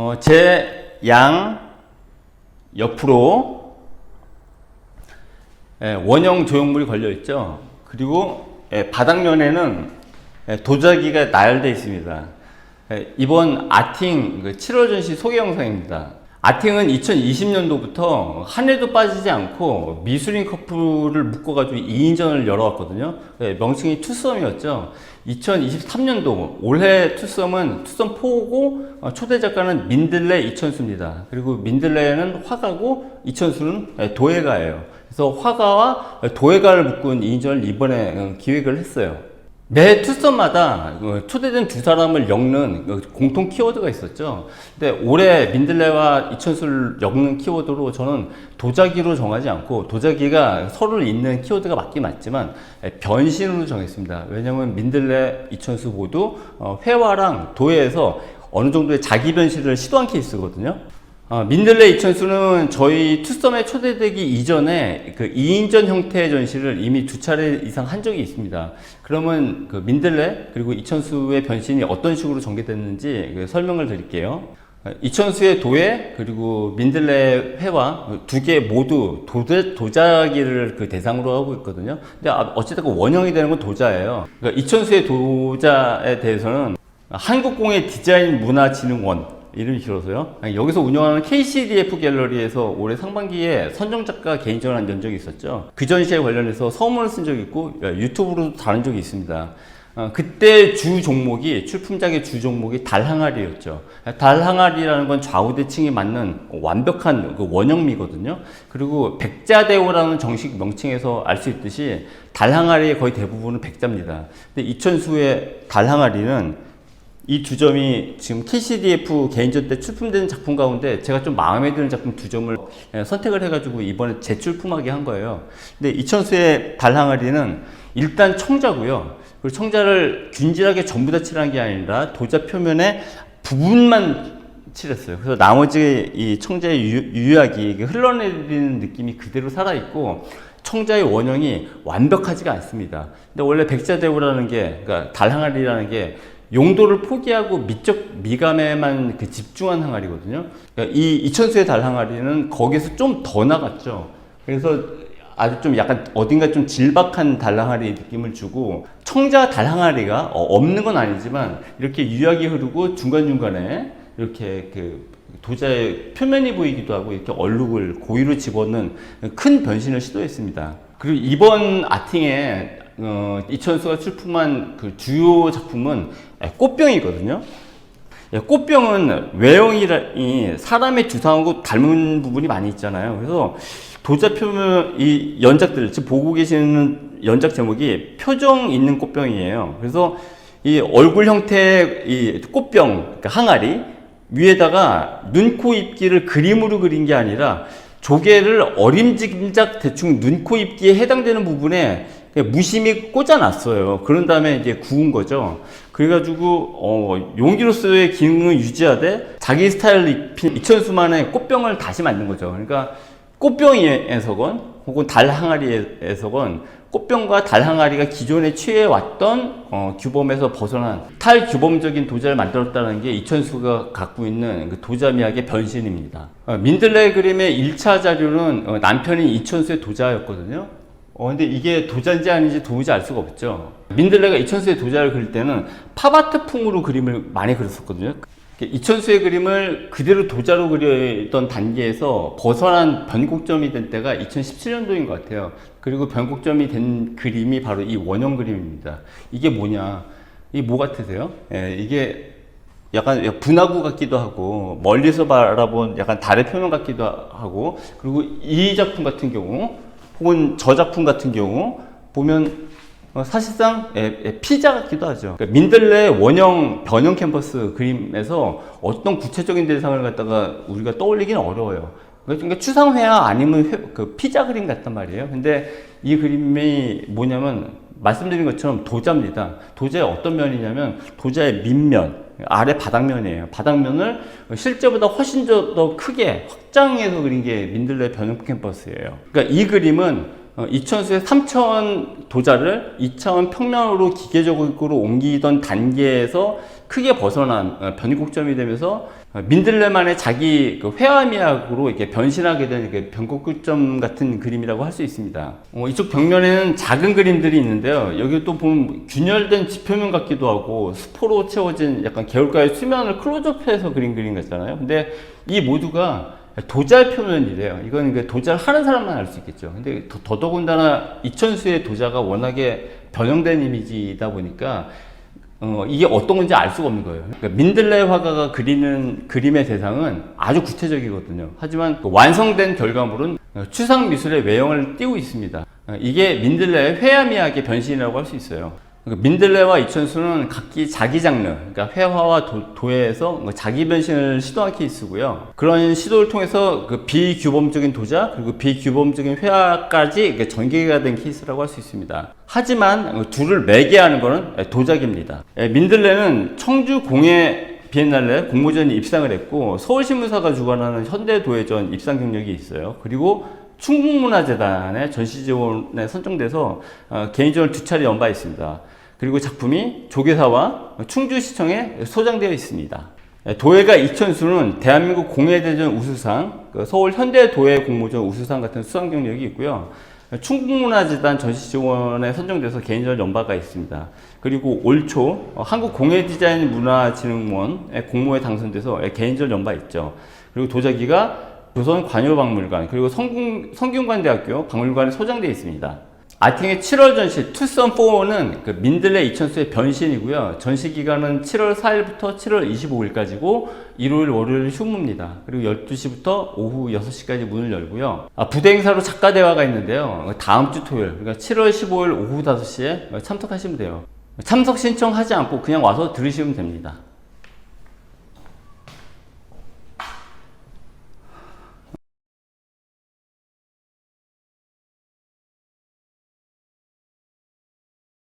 어, 제양 옆으로 예, 원형 조형물이 걸려 있죠. 그리고 예, 바닥면에는 예, 도자기가 나열되어 있습니다. 예, 이번 아팅 그 7월 전시 소개 영상입니다. 아팅은 2020년도부터 한 해도 빠지지 않고 미술인 커플을 묶어가지고 2인전을 열어왔거든요. 예, 명칭이 투썸이었죠. 2023년도 올해 투썸은 투썸 4고 어, 초대 작가는 민들레 이천수입니다. 그리고 민들레는 화가고 이천수는 예, 도예가예요. 그래서 화가와 도예가를 묶은 2인전을 이번에 어, 기획을 했어요. 매 투썸마다 어, 초대된 두 사람을 엮는 어, 공통 키워드가 있었죠. 근데 올해 민들레와 이천수를 엮는 키워드로 저는 도자기로 정하지 않고 도자기가 서로를 잇는 키워드가 맞긴 맞지만 에, 변신으로 정했습니다. 왜냐하면 민들레, 이천수 모두 어, 회화랑 도예에서 어느 정도의 자기 변신을 시도한 케이스거든요. 어, 민들레 이천수는 저희 투썸에 초대되기 이전에 그 2인전 형태의 전시를 이미 두 차례 이상 한 적이 있습니다. 그러면 그 민들레 그리고 이천수의 변신이 어떤 식으로 전개됐는지 그 설명을 드릴게요. 어, 이천수의 도예 그리고 민들레 회화 두 개 모두 도자, 도자기를 그 대상으로 하고 있거든요. 근데 아, 어쨌든 원형이 되는 건 도자예요. 그러니까 이천수의 도자에 대해서는 한국공예 디자인 문화진흥원 이름이 길어서요. 아니, 여기서 운영하는 KCDF 갤러리에서 올해 상반기에 선정 작가 개인전을 연 적이 있었죠. 그 전시에 관련해서 서문을 쓴 적이 있고 유튜브로도 다룬 적이 있습니다. 어, 그때 주 종목이 출품작의 주 종목이 달항아리였죠. 달항아리라는 건 좌우대칭이 맞는 완벽한 그 원형미거든요. 그리고 백자대오라는 정식 명칭에서 알 수 있듯이 달항아리의 거의 대부분은 백자입니다. 근데 이천수의 달항아리는 이 두 점이 지금 KCDF 개인전 때 출품된 작품 가운데 제가 좀 마음에 드는 작품 두 점을 예, 선택을 해가지고 이번에 재출품하게 한 거예요. 근데 이천수의 달항아리는 일단 청자고요. 그리고 청자를 균질하게 전부 다 칠한 게 아니라 도자 표면에 부분만 칠했어요. 그래서 나머지 이 청자의 유, 이게 흘러내리는 느낌이 그대로 살아있고 청자의 원형이 완벽하지가 않습니다. 근데 원래 백자대우라는 게, 그러니까 달항아리라는 게 용도를 포기하고 미적 미감에만 그 집중한 항아리거든요. 그러니까 이 이천수의 달 항아리는 거기서 좀 더 나갔죠. 그래서 아주 좀 약간 어딘가 좀 질박한 달항아리 느낌을 주고 청자 달항아리가 어, 없는 건 아니지만 이렇게 유약이 흐르고 중간중간에 이렇게 그 도자의 표면이 보이기도 하고 이렇게 얼룩을 고의로 집어넣는 큰 변신을 시도했습니다. 그리고 이번 아팅에 어, 이천수가 출품한 그 주요 작품은 꽃병이거든요. 예, 꽃병은 외형이 사람의 주상하고 닮은 부분이 많이 있잖아요. 그래서 도자 표면 이 연작들 지금 보고 계시는 연작 제목이 표정 있는 꽃병이에요. 그래서 이 얼굴 형태의 이 꽃병 그러니까 항아리 위에다가 눈, 코, 입기를 그림으로 그린 게 아니라 조개를 어림짐작 대충 눈, 코, 입기에 해당되는 부분에 무심히 꽂아놨어요. 그런 다음에 이제 구운 거죠. 그래가지고 어, 용기로서의 기능을 유지하되 자기 스타일을 입힌 이천수만의 꽃병을 다시 만든 거죠. 그러니까 꽃병에서건 혹은 달 항아리에서건 꽃병과 달 항아리가 기존에 취해왔던 어, 규범에서 벗어난 탈규범적인 도자를 만들었다는 게 이천수가 갖고 있는 그 도자미학의 변신입니다. 어, 민들레 그림의 1차 자료는 어, 남편인 이천수의 도자였거든요. 어, 근데 이게 도자인지 아닌지 도무지 알 수가 없죠. 민들레가 이천수의 도자를 그릴 때는 팝아트풍으로 그림을 많이 그렸었거든요. 이천수의 그림을 그대로 도자로 그렸던 단계에서 벗어난 변곡점이 된 때가 2017년도인 것 같아요. 그리고 변곡점이 된 그림이 바로 이 원형 그림입니다. 이게 뭐냐? 이게 뭐 같으세요? 예, 이게 약간 분화구 같기도 하고 멀리서 바라본 약간 달의 표면 같기도 하고 그리고 이 작품 같은 경우 혹은 저 작품 같은 경우 보면 어, 사실상 예, 예, 피자 같기도 하죠. 그러니까 민들레 원형 변형 캠퍼스 그림에서 어떤 구체적인 대상을 갖다가 우리가 떠올리기는 어려워요. 그러니까 추상회화 아니면 회, 그 피자 그림 같단 말이에요. 근데 이 그림이 뭐냐면 말씀드린 것처럼 도자입니다. 도자의 어떤 면이냐면 도자의 밑면, 아래 바닥면이에요. 바닥면을 실제보다 훨씬 더 크게 확장해서 그린 게 민들레 변형 캠퍼스예요. 그러니까 이 그림은 어, 이천수의 3차원 도자를 2차원 평면으로 기계적으로 옮기던 단계에서 크게 벗어난 어, 변곡점이 되면서 어, 민들레만의 자기 그 회화미학으로 이렇게 변신하게 된 이렇게 변곡점 같은 그림이라고 할 수 있습니다. 어, 이쪽 벽면에는 작은 그림들이 있는데요. 여기 또 보면 균열된 지표면 같기도 하고 스포로 채워진 약간 개울가의 수면을 클로즈업해서 그린 그림 같잖아요. 근데 이 모두가 도잘 표면이래요. 이건 그 도잘 하는 사람만 알 수 있겠죠. 근데 더, 더더군다나 이천수의 도자가 워낙에 변형된 이미지이다 보니까 어, 이게 어떤 건지 알 수가 없는 거예요. 그러니까 민들레 화가가 그리는 그림의 대상은 아주 구체적이거든요. 하지만 그 완성된 결과물은 어, 추상 미술의 외형을 띠고 있습니다. 어, 이게 민들레의 회화미학의 변신이라고 할 수 있어요. 그러니까 민들레와 이천수는 각기 자기 장르, 그러니까 회화와 도, 도예에서 뭐 자기 변신을 시도한 케이스고요. 그런 시도를 통해서 그 비규범적인 도자 그리고 비규범적인 회화까지 전개가 된 케이스라고 할 수 있습니다. 하지만 둘을 매개하는 것은 도자기입니다. 예, 민들레는 청주 공예 비엔날레 공모전에 입상을 했고 서울신문사가 주관하는 현대도예전 입상 경력이 있어요. 그리고 충북문화재단의 전시 지원에 선정돼서 어, 개인전을 두 차례 연바했습니다. 그리고 작품이 조계사와 충주시청에 소장되어 있습니다. 예, 도예가 이천수는 대한민국 공예대전 우수상, 그 서울 현대도예 공모전 우수상 같은 수상 경력이 있고요. 충북문화재단 전시지원에 선정돼서 개인전 연바가 있습니다. 그리고 올초 어, 한국공예디자인문화진흥원의 공모에 당선돼서 예, 개인전 연바 있죠. 그리고 도자기가 조선 관효박물관 그리고 성균, 성균관대학교 박물관에 소장되어 있습니다. 아팅의 7월 전시 투썸 4는 그 민들레 이천수의 변신이고요. 전시 기간은 7월 4일부터 7월 25일까지고 일요일 월요일 휴무입니다. 그리고 12시부터 오후 6시까지 문을 열고요. 아, 부대 행사로 작가 대화가 있는데요. 다음 주 토요일 그러니까 7월 15일 오후 5시에 참석하시면 돼요. 참석 신청하지 않고 그냥 와서 들으시면 됩니다.